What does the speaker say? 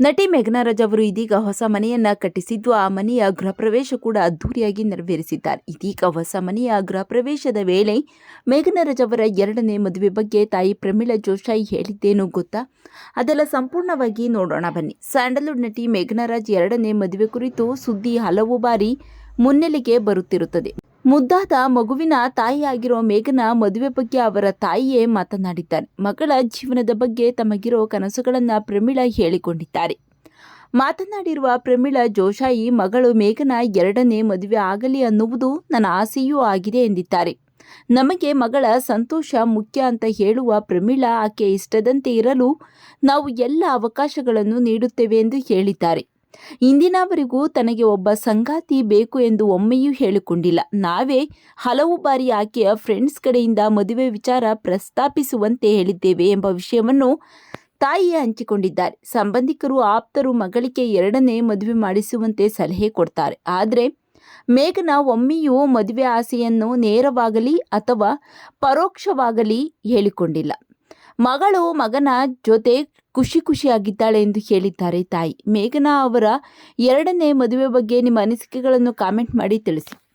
ನಟಿ ಮೇಘನಾರಾಜ್ ಅವರು ಇದೀಗ ಹೊಸ ಮನೆಯನ್ನ ಕಟ್ಟಿಸಿದ್ದು, ಆ ಮನೆಯ ಗೃಹ ಪ್ರವೇಶ ಕೂಡ ಅದ್ದೂರಿಯಾಗಿ ನೆರವೇರಿಸಿದ್ದಾರೆ. ಇದೀಗ ಹೊಸ ಮನೆಯ ಗೃಹ ಪ್ರವೇಶದ ವೇಳೆ ಮೇಘನಾರಾಜ್ ಅವರ ಎರಡನೇ ಮದುವೆ ಬಗ್ಗೆ ತಾಯಿ ಪ್ರಮೀಳಾ ಜೋಶಾಯಿ ಹೇಳಿದ್ದೇನು ಗೊತ್ತಾ? ಅದೆಲ್ಲ ಸಂಪೂರ್ಣವಾಗಿ ನೋಡೋಣ ಬನ್ನಿ. ಸ್ಯಾಂಡಲ್ವುಡ್ ನಟಿ ಮೇಘನಾರಾಜ್ ಎರಡನೇ ಮದುವೆ ಕುರಿತು ಸುದ್ದಿ ಹಲವು ಬಾರಿ ಮುನ್ನೆಲೆಗೆ ಬರುತ್ತಿರುತ್ತದೆ. ಮುದ್ದಾದ ಮಗುವಿನ ತಾಯಿಯಾಗಿರೋ ಮೇಘನ ಮದುವೆ ಬಗ್ಗೆ ಅವರ ತಾಯಿಯೇ ಮಾತನಾಡಿದ್ದಾರೆ ಮಗಳ ಜೀವನದ ಬಗ್ಗೆ ತಮಗಿರೋ ಕನಸುಗಳನ್ನು ಪ್ರಮೀಳಾ ಹೇಳಿಕೊಂಡಿದ್ದಾರೆ. ಮಾತನಾಡಿರುವ ಪ್ರಮೀಳಾ, ಜೋಶಾಯಿ, ಮಗಳು ಮೇಘನ ಎರಡನೇ ಮದುವೆ ಆಗಲಿ ಅನ್ನುವುದು ನನ್ನ ಆಸೆಯೂ ಆಗಿದೆ ಎಂದಿದ್ದಾರೆ. ನಮಗೆ ಮಗಳ ಸಂತೋಷ ಮುಖ್ಯ ಅಂತ ಹೇಳುವ ಪ್ರಮೀಳಾ, ಆಕೆ ಇಷ್ಟದಂತೆ ಇರಲು ನಾವು ಎಲ್ಲ ಅವಕಾಶಗಳನ್ನು ನೀಡುತ್ತೇವೆ ಎಂದು ಹೇಳಿದ್ದಾರೆ. ಇಂದಿನವರೆಗೂ ತನಗೆ ಒಬ್ಬ ಸಂಗಾತಿ ಬೇಕು ಎಂದು ಒಮ್ಮೆಯೂ ಹೇಳಿಕೊಂಡಿಲ್ಲ. ನಾವೇ ಹಲವು ಬಾರಿ ಆಕೆಯ ಫ್ರೆಂಡ್ಸ್ ಕಡೆಯಿಂದ ಮದುವೆ ವಿಚಾರ ಪ್ರಸ್ತಾಪಿಸುವಂತೆ ಹೇಳಿದ್ದೇವೆ ಎಂಬ ವಿಷಯವನ್ನು ತಾಯಿಯೇ ಹಂಚಿಕೊಂಡಿದ್ದಾರೆ. ಸಂಬಂಧಿಕರು, ಆಪ್ತರು ಮಗಳಿಗೆ ಎರಡನೇ ಮದುವೆ ಮಾಡಿಸುವಂತೆ ಸಲಹೆ ಕೊಡ್ತಾರೆ. ಆದರೆ ಮೇಘನ ಒಮ್ಮೆಯೂ ಮದುವೆ ಆಸೆಯನ್ನು ನೇರವಾಗಲಿ ಅಥವಾ ಪರೋಕ್ಷವಾಗಲಿ ಹೇಳಿಕೊಂಡಿಲ್ಲ. ಮಗಳು ಮಗನ ಜೊತೆ ಖುಷಿ ಖುಷಿಯಾಗಿದ್ದಾಳೆ ಎಂದು ಹೇಳಿದ್ದಾರೆ ತಾಯಿ. ಮೇಘನಾ ಅವರ ಎರಡನೇ ಮದುವೆ ಬಗ್ಗೆ ನಿಮ್ಮ ಅನಿಸಿಕೆಗಳನ್ನು ಕಾಮೆಂಟ್ ಮಾಡಿ ತಿಳಿಸಿ.